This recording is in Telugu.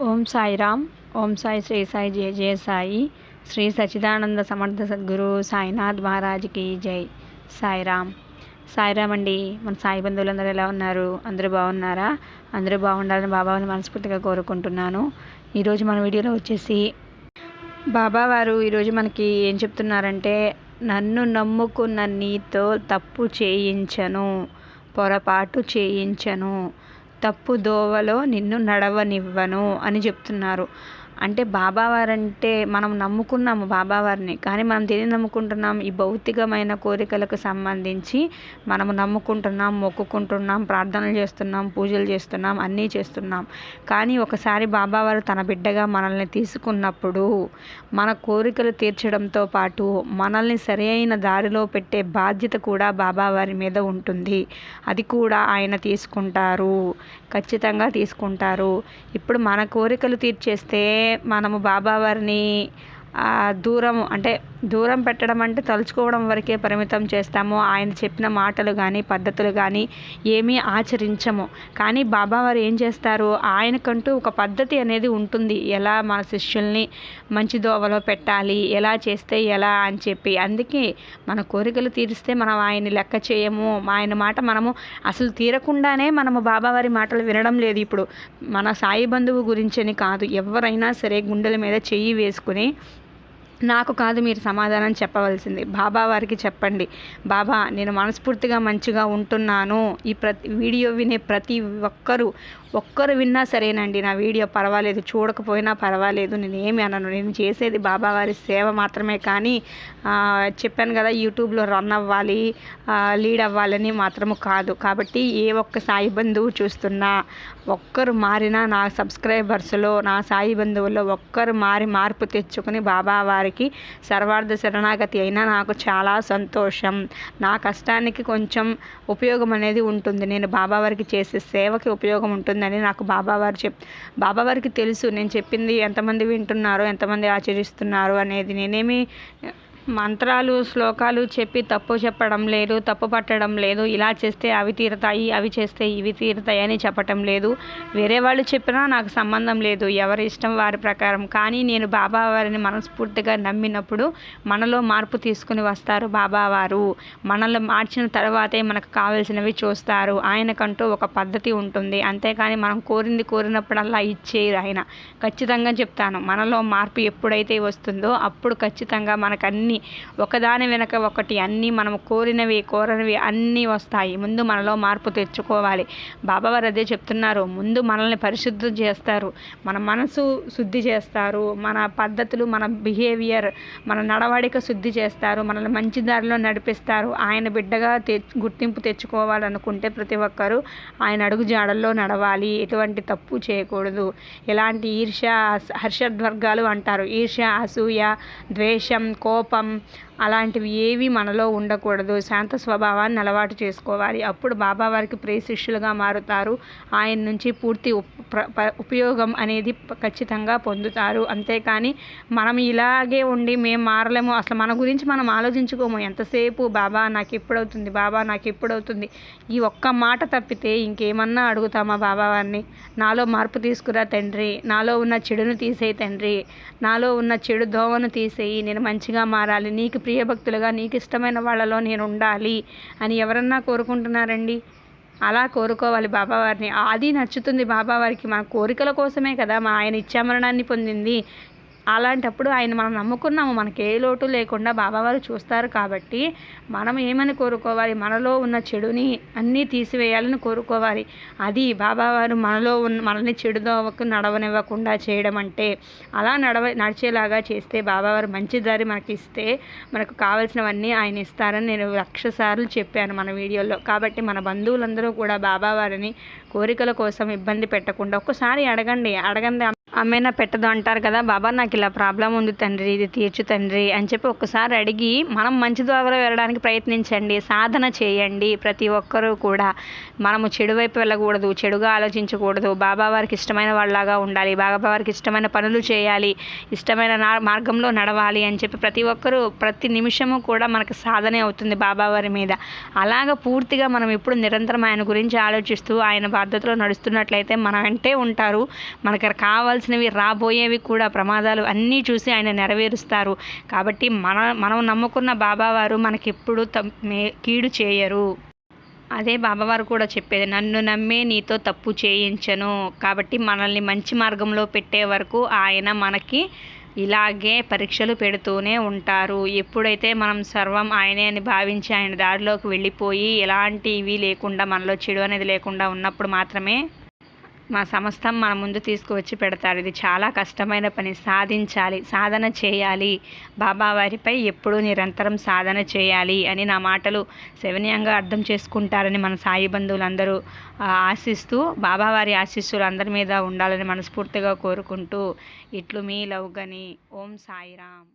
ఓం సాయిరామ్. ఓం సాయి శ్రీ సాయి జయ జయ సాయి. శ్రీ సచిదానంద సమర్థ సద్గురు సాయినాథ్ మహారాజ్కి జై. సాయిరామ్. సాయిరామ్ అండి మన సాయి బంధువులందరూ ఎలా ఉన్నారు? అందరూ బాగున్నారా? అందరూ బాగుండాలని బాబాని మనస్ఫూర్తిగా కోరుకుంటున్నాను. ఈరోజు మన వీడియోలో వచ్చేసి బాబా వారు ఈరోజు మనకి ఏం చెప్తున్నారంటే నన్ను నమ్ముకున్న నీతో తప్పు చేయించను పొరపాటు చేయించను తప్పు దోవలో నిన్ను నడవనివ్వను అని చెప్తున్నారు. అంటే బాబావారంటే మనం నమ్ముకున్నాము బాబావారిని. కానీ మనం దేని నమ్ముకుంటున్నాం? ఈ భౌతికమైన కోరికలకు సంబంధించి మనము నమ్ముకుంటున్నాం మొక్కుకుంటున్నాం ప్రార్థనలు చేస్తున్నాం పూజలు చేస్తున్నాం అన్నీ చేస్తున్నాం. కానీ ఒకసారి బాబావారు తన బిడ్డగా మనల్ని తీసుకున్నప్పుడు మన కోరికలు తీర్చడంతో పాటు మనల్ని సరైన దారిలో పెట్టే బాధ్యత కూడా బాబావారి మీద ఉంటుంది. అది కూడా ఆయన తీసుకుంటారు. ఖచ్చితంగా తీసుకుంటారు. ఇప్పుడు మన కోరికలు తీర్చేస్తే మనము బాబావారిని దూరం అంటే దూరం పెట్టడం అంటే తలుచుకోవడం వరకే పరిమితం చేస్తాము. ఆయన చెప్పిన మాటలు కానీ పద్ధతులు కానీ ఏమీ ఆచరించము. కానీ బాబావారు ఏం చేస్తారు? ఆయనకంటూ ఒక పద్ధతి అనేది ఉంటుంది. ఎలా మన శిష్యుల్ని మంచి దోవలో పెట్టాలి? ఎలా చేస్తే ఎలా అని చెప్పి. అందుకే మన కోరికలు తీరిస్తే మనం ఆయన్ని లెక్క చేయము. ఆయన మాట మనము అసలు తీరకుండానే మనము బాబావారి మాటలు వినడం లేదు ఇప్పుడు. మన సాయి బంధువు గురించని కాదు. ఎవరైనా సరే గుండెల మీద చెయ్యి వేసుకుని నాకు కాదు మీరు సమాధానం చెప్పవలసింది. బాబా వారికి చెప్పండి. బాబా నేను మనస్ఫూర్తిగా మంచిగా ఉంటున్నాను. ఈ ప్రతి వీడియో వినే ప్రతి ఒక్కరూ ఒక్కరు విన్నా సరేనండి. నా వీడియో పర్వాలేదు. చూడకపోయినా పర్వాలేదు. నేను ఏమి అనను. నేను చేసేది బాబావారి సేవ మాత్రమే కానీ చెప్పాను కదా యూట్యూబ్లో రన్ అవ్వాలి లీడ్ అవ్వాలని మాత్రము కాదు. కాబట్టి ఏ ఒక్క సాయి బంధువు చూస్తున్నా ఒక్కరు మారినా నా సబ్స్క్రైబర్స్లో నా సాయి బంధువుల్లో ఒక్కరు మారి మార్పు తెచ్చుకుని వారికి సర్వార్థ శరణాగతి అయినా నాకు చాలా సంతోషం. నా కష్టానికి కొంచెం ఉపయోగం అనేది ఉంటుంది. నేను బాబావారికి చేసే సేవకి ఉపయోగం ఉంటుందని నాకు బాబావారు చెప్ బాబావారికి తెలుసు. నేను చెప్పింది ఎంతమంది వింటున్నారో ఎంతమంది ఆచరిస్తున్నారు అనేది. నేనేమి మంత్రాలు శ్లోకాలు చెప్పి తప్పు చెప్పడం లేదు తప్పు పట్టడం లేదు. ఇలా చేస్తే అవి తీరుతాయి అవి చేస్తే ఇవి తీరుతాయి అని చెప్పటం లేదు. వేరే వాళ్ళు చెప్పినా నాకు సంబంధం లేదు. ఎవరి ఇష్టం వారి ప్రకారం. కానీ నేను బాబా వారిని మనస్ఫూర్తిగా నమ్మినప్పుడు మనలో మార్పు తీసుకుని వస్తారు బాబావారు. మనల్ని మార్చిన తర్వాతే మనకు కావలసినవి చూస్తారు. ఆయనకంటూ ఒక పద్ధతి ఉంటుంది. అంతేకాని మనం కోరింది కోరినప్పుడల్లా ఇచ్చేది ఆయన. ఖచ్చితంగా చెప్తాను. మనలో మార్పు ఎప్పుడైతే వస్తుందో అప్పుడు ఖచ్చితంగా మనకు అన్ని అన్నీ ఒకదాని వెనక ఒకటి అన్నీ మనం కోరినవి కోరనివి అన్నీ వస్తాయి. ముందు మనలో మార్పు తెచ్చుకోవాలి. బాబావారు అదే చెప్తున్నారు. ముందు మనల్ని పరిశుద్ధం చేస్తారు. మన మనసు శుద్ధి చేస్తారు. మన పద్ధతులు మన బిహేవియర్ మన నడవడిక శుద్ధి చేస్తారు. మనల్ని మంచి దారిలో నడిపిస్తారు. ఆయన బిడ్డగా తె గుర్తింపు తెచ్చుకోవాలనుకుంటే ప్రతి ఒక్కరూ ఆయన అడుగు జాడల్లో నడవాలి. ఎటువంటి తప్పు చేయకూడదు. ఎలాంటి ఈర్ష్య హర్షద్వర్గాలు అంటారు. ఈర్ష్య అసూయ ద్వేషం కోపం um, అలాంటివి ఏవి మనలో ఉండకూడదు. శాంత స్వభావాన్ని అలవాటు చేసుకోవాలి. అప్పుడు బాబావారికి ప్రియ శిష్యులుగా మారుతారు. ఆయన నుంచి పూర్తి ఉపయోగం అనేది ఖచ్చితంగా పొందుతారు. అంతేకాని మనం ఇలాగే ఉండి మేము మారలేము. అసలు మన గురించి మనం ఆలోచించుకోము. ఎంతసేపు బాబా నాకు ఎప్పుడవుతుంది బాబా నాకు ఎప్పుడవుతుంది ఈ ఒక్క మాట తప్పితే ఇంకేమన్నా అడుగుతామా బాబావారిని నాలో మార్పు తీసుకురా తండ్రి. నాలో ఉన్న చెడును తీసేయి తండ్రి. నాలో ఉన్న చెడు దోవను తీసేయి. నేను మంచిగా మారాలి. నీకు ప్రియభక్తులుగా నీకు ఇష్టమైన వాళ్ళలో నేను ఉండాలి అని ఎవరన్నా కోరుకుంటున్నారండి? అలా కోరుకోవాలి బాబావారిని. అది నచ్చుతుంది బాబావారికి. మన కోరికల కోసమే కదా మా ఆయన ఇచ్చామరణాన్ని పొందింది. అలాంటప్పుడు ఆయన మనం నమ్ముకున్నాము మనకి ఏ లోటు లేకుండా బాబావారు చూస్తారు కాబట్టి మనం ఏమని కోరుకోవాలి? మనలో ఉన్న చెడుని అన్నీ తీసివేయాలని కోరుకోవాలి. అది బాబావారు మనలో ఉన్న మనల్ని చెడుదోవకు నడవనివ్వకుండా చేయడం అంటే అలా నడవ నడిచేలాగా చేస్తే బాబావారు మంచి దారి మనకి ఇస్తే మనకు కావాల్సినవన్నీ ఆయన ఇస్తారని నేను లక్ష సార్లు చెప్పాను మన వీడియోలో. కాబట్టి మన బంధువులందరూ కూడా బాబావారిని కోరికల కోసం ఇబ్బంది పెట్టకుండా ఒక్కసారి అడగండి అడగండి. అమ్మైనా పెట్టదు అంటారు కదా బాబా నాకు ఇలా ప్రాబ్లం ఉంది తండ్రి ఇది తీర్చు తండ్రి అని చెప్పి ఒక్కసారి అడిగి మనం మంచి ద్వారా వెళ్ళడానికి ప్రయత్నించండి సాధన చేయండి ప్రతి ఒక్కరూ కూడా. మనము చెడు వైపు వెళ్ళకూడదు చెడుగా ఆలోచించకూడదు. బాబా వారికి ఇష్టమైన వాళ్ళలాగా ఉండాలి బాబా వారికి ఇష్టమైన పనులు చేయాలి ఇష్టమైన మార్గంలో నడవాలి అని చెప్పి ప్రతి ఒక్కరూ ప్రతి నిమిషము కూడా మనకు సాధనే అవుతుంది బాబావారి మీద. అలాగ పూర్తిగా మనం ఎప్పుడు నిరంతరం ఆయన గురించి ఆలోచిస్తూ ఆయన బాధ్యతలో నడుస్తున్నట్లయితే మన వెంటే ఉంటారు. మనకు కావాల్సిన రావాల్సినవి రాబోయేవి కూడా ప్రమాదాలు అన్నీ చూసి ఆయన నెరవేరుస్తారు. కాబట్టి మన మనం నమ్ముకున్న బాబావారు మనకెప్పుడు తం- మే- కీడు చేయరు. అదే బాబావారు కూడా చెప్పేది నన్ను నమ్మే నీతో తప్పు చేయించను. కాబట్టి మనల్ని మంచి మార్గంలో పెట్టే వరకు ఆయన మనకి ఇలాగే పరీక్షలు పెడుతూనే ఉంటారు. ఎప్పుడైతే మనం సర్వం ఆయనే అని భావించి ఆయన దారిలోకి వెళ్ళిపోయి ఎలాంటివి లేకుండా మనలో చెడు అనేది లేకుండా ఉన్నప్పుడు మాత్రమే మా సమస్తం మన ముందు తీసుకువచ్చి పెడతారు. ఇది చాలా కష్టమైన పని. సాధించాలి. సాధన చేయాలి. బాబావారిపై ఎప్పుడూ నిరంతరం సాధన చేయాలి అని నా మాటలు శవనీయంగా అర్థం చేసుకుంటారని మన సాయి బంధువులందరూ ఆశిస్తూ బాబావారి ఆశీస్సులు అందరి మీద ఉండాలని మనస్ఫూర్తిగా కోరుకుంటూ ఇట్లు మీ లవ్గని ఓం సాయిరామ్.